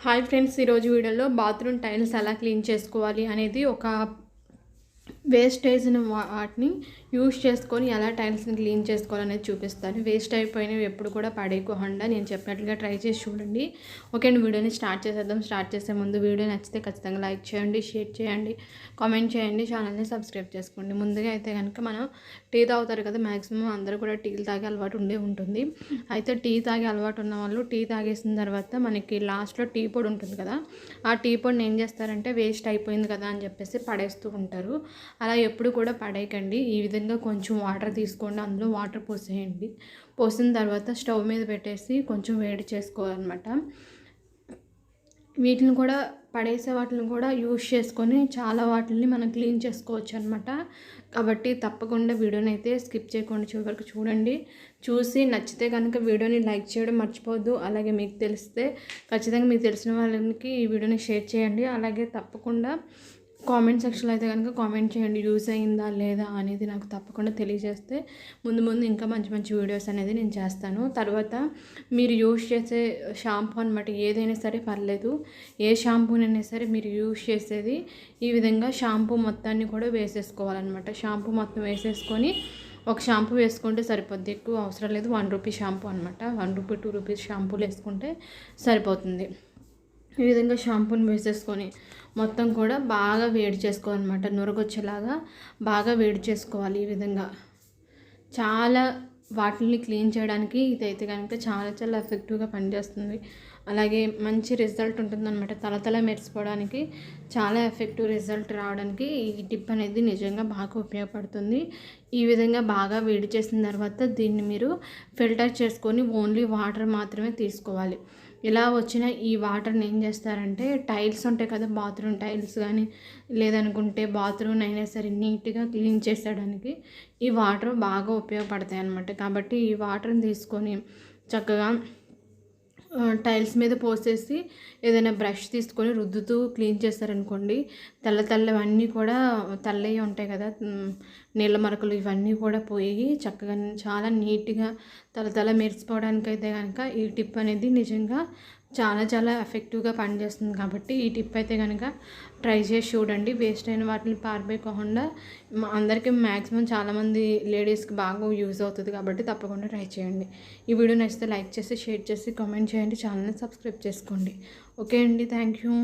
Hi friends ఈరోజు వీడియోలో bathroom tiles ఎలా క్లీన్ చేసుకోవాలి అనేది ఒక వేస్టేజ్ వాటిని యూస్ చేసుకొని ఎలా టైల్స్ని క్లీన్ చేసుకోవాలనేది చూపిస్తాను. వేస్ట్ అయిపోయినవి ఎప్పుడు కూడా పడేయకుండా నేను చెప్పినట్లుగా ట్రై చేసి చూడండి. ఓకే అండి వీడియోని స్టార్ట్ చేసేద్దాం. స్టార్ట్ చేసే ముందు వీడియో నచ్చితే ఖచ్చితంగా లైక్ చేయండి షేర్ చేయండి కామెంట్ చేయండి ఛానల్ని సబ్స్క్రైబ్ చేసుకోండి. ముందుగా అయితే కనుక మనం టీ తాగుతారు కదా మ్యాక్సిమం అందరూ కూడా టీలు తాగే అలవాటు ఉండే ఉంటుంది. అయితే టీ తాగే అలవాటు ఉన్న వాళ్ళు టీ తాగేసిన తర్వాత మనకి లాస్ట్లో టీ పొడి ఉంటుంది కదా ఆ టీ పొడిని ఏం చేస్తారంటే వేస్ట్ అయిపోయింది కదా అని చెప్పేసి పడేస్తూ ఉంటారు. అలా ఎప్పుడు కూడా పడేయకండి. ఈ విధంగా కొంచెం వాటర్ తీసుకోండి. అందులో వాటర్ పోసేయండి. పోసిన తర్వాత స్టవ్ మీద పెట్టేసి కొంచెం వేడి చేసుకోవాలన్నమాట. వీటిని కూడా పడేసే వాటిని కూడా యూజ్ చేసుకొని చాలా వాటిని మనం క్లీన్ చేసుకోవచ్చు అనమాట కాబట్టి తప్పకుండా వీడియోని అయితే స్కిప్ చేయకుండా చివరికి చూడండి. చూసి నచ్చితే కనుక వీడియోని లైక్ చేయడం మర్చిపోవద్దు. అలాగే మీకు తెలిస్తే ఖచ్చితంగా మీకు తెలిసిన వాళ్ళకి ఈ వీడియోని షేర్ చేయండి. అలాగే తప్పకుండా కామెంట్ సెక్షన్లో అయితే కనుక కామెంట్ చేయండి యూస్ అయిందా లేదా అనేది నాకు తప్పకుండా తెలియజేస్తే ముందు ముందు ఇంకా మంచి మంచి వీడియోస్ అనేది నేను చేస్తాను. తర్వాత మీరు యూస్ చేసే షాంపూ అనమాట ఏదైనా సరే పర్లేదు. ఏ షాంపూనైనా సరే మీరు యూజ్ చేసేది ఈ విధంగా షాంపూ మొత్తాన్ని కూడా వేసేసుకోవాలన్నమాట. షాంపూ మొత్తం వేసేసుకొని ఒక షాంపూ వేసుకుంటే సరిపోద్ది. ఎక్కువ అవసరం లేదు. వన్ రూపీ షాంపూ అనమాట వన్ రూపీ టూ రూపీస్ షాంపూలు వేసుకుంటే సరిపోతుంది. ఈ విధంగా షాంపూని వేసేసుకొని మొత్తం కూడా బాగా వేడి చేసుకోవాలన్నమాట. నురగొచ్చేలాగా బాగా వేడి చేసుకోవాలి ఈ విధంగా. చాలా వాటిని క్లీన్ చేయడానికి ఇదైతే కనుక చాలా చాలా ఎఫెక్టివ్గా పనిచేస్తుంది. అలాగే మంచి రిజల్ట్ ఉంటుందన్నమాట. తలతల మెరిసిపోవడానికి చాలా ఎఫెక్టివ్ రిజల్ట్ రావడానికి ఈ టిప్ అనేది నిజంగా బాగా ఉపయోగపడుతుంది. ఈ విధంగా బాగా వేడి చేసిన తర్వాత దీన్ని మీరు ఫిల్టర్ చేసుకొని ఓన్లీ వాటర్ మాత్రమే తీసుకోవాలి. ఇలా వచ్చిన ఈ వాటర్ని ఏం చేస్తారంటే టైల్స్ ఉంటాయి కదా బాత్రూమ్ టైల్స్ కానీ లేదనుకుంటే బాత్రూమ్ అయినా సరే నీట్గా క్లీన్ చేసేయడానికి ఈ వాటర్ బాగా ఉపయోగపడతాయి అన్నమాట. కాబట్టి ఈ వాటర్ని తీసుకొని చక్కగా టైల్స్ మీద పోసేసి ఏదైనా బ్రష్ తీసుకొని రుద్దుతూ క్లీన్ చేస్తారనుకోండి తెల్ల తెల్లవన్నీ కూడా తెల్లవి ఉంటాయి కదా నీళ్ళ మరకలు ఇవన్నీ కూడా పోయి చక్కగా చాలా నీట్గా తల తల మెరిసిపోవడానికైతే కనుక ఈ టిప్ అనేది నిజంగా చాలా చాలా ఎఫెక్టివ్గా పనిచేస్తుంది కాబట్టి ఈ టిప్ అయితే కనుక ట్రై చేసి చూడండి. వేస్ట్ అయిన వాటిని పారిపోయకుండా అందరికీ మ్యాక్సిమం చాలామంది లేడీస్కి బాగా యూజ్ అవుతుంది కాబట్టి తప్పకుండా ట్రై చేయండి. ఈ వీడియో నచ్చితే లైక్ చేసి షేర్ చేసి కామెంట్ చేయండి. ఛానల్ని సబ్స్క్రైబ్ చేసుకోండి. ఓకే అండి థ్యాంక్ యూ